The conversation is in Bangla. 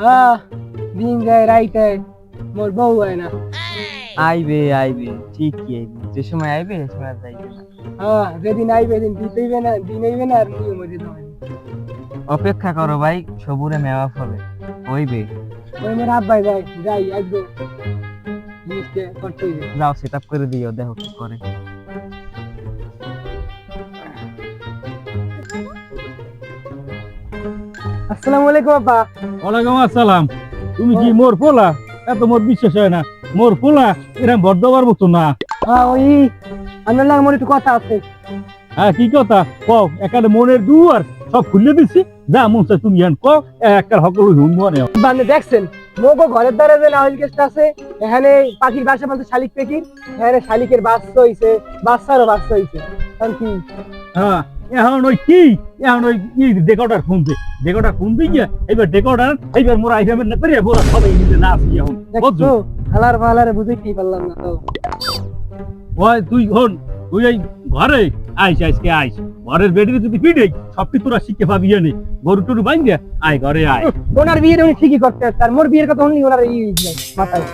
হ্যাঁ দিন যায় রাইতে মোর বউ হয় না। আইবে আইবে ঠিকই আইবে। যে সময় আইবে সে সময় যাইবে না। হ্যাঁ যেদিন আইবে দিন দিতেইবে না দিন হইবে না আর নিয়ম হইতে দেবে অপেক্ষা করো ভাই সবুরে মেওয়া ফলে। হইবে। ওই মোর আব্বাই যাই জিনিসটা করতে যাও সেট আপ করে দিও দেখো কি করে। আসসালামু আলাইকুম আব্বা ওয়ালাইকুম আসসালাম। তুমি কি মোর পোলা? এত মোর বিশ্বাস হয় না। মোর পোলা এরকম বর্ধবার মতো না। ওই আপনার লাগে মোর একটু কথা আছে। হ্যাঁ কি কথা? কও এখানে মনের দুয়ার সব খুলে দিছি। যা মন চায় তুমি হেন কও সকল মনে দেখছেন? মোগো ঘরের দ্বারা যে নাহল কেসটা আছে এখানে পাখির বাসা বলতে শালিক পেকির। এখানে শালিকের বাচ্চা হইছে বাচ্চারও বাচ্চা হইছে। কারণ কি হ্যাঁ এখন ওই কি? এখন ওই ই ডেকোটার শুনতে ডেকোটার শুনতে গিয়া এবার ডেকোটার এইবার মোরা আইফামের না পেরে মোরা সবাই মিলে নাচি এখন। বুঝছ? হালার ফালারে বুঝে কি পারলাম না তো। ওই তুই হন তুই এই ঘরে আইস আইসকে আইস। ঘরের বেডিতে যদি পিটে সব কিছু তোরা শিখে পাবি নে গরু টরু বাইন আয় ঘরে আয়। ওনার বিয়ের উনি ঠিকই করতে আর মোর বিয়ের কথা শুনলি ওনার ই মাথায়।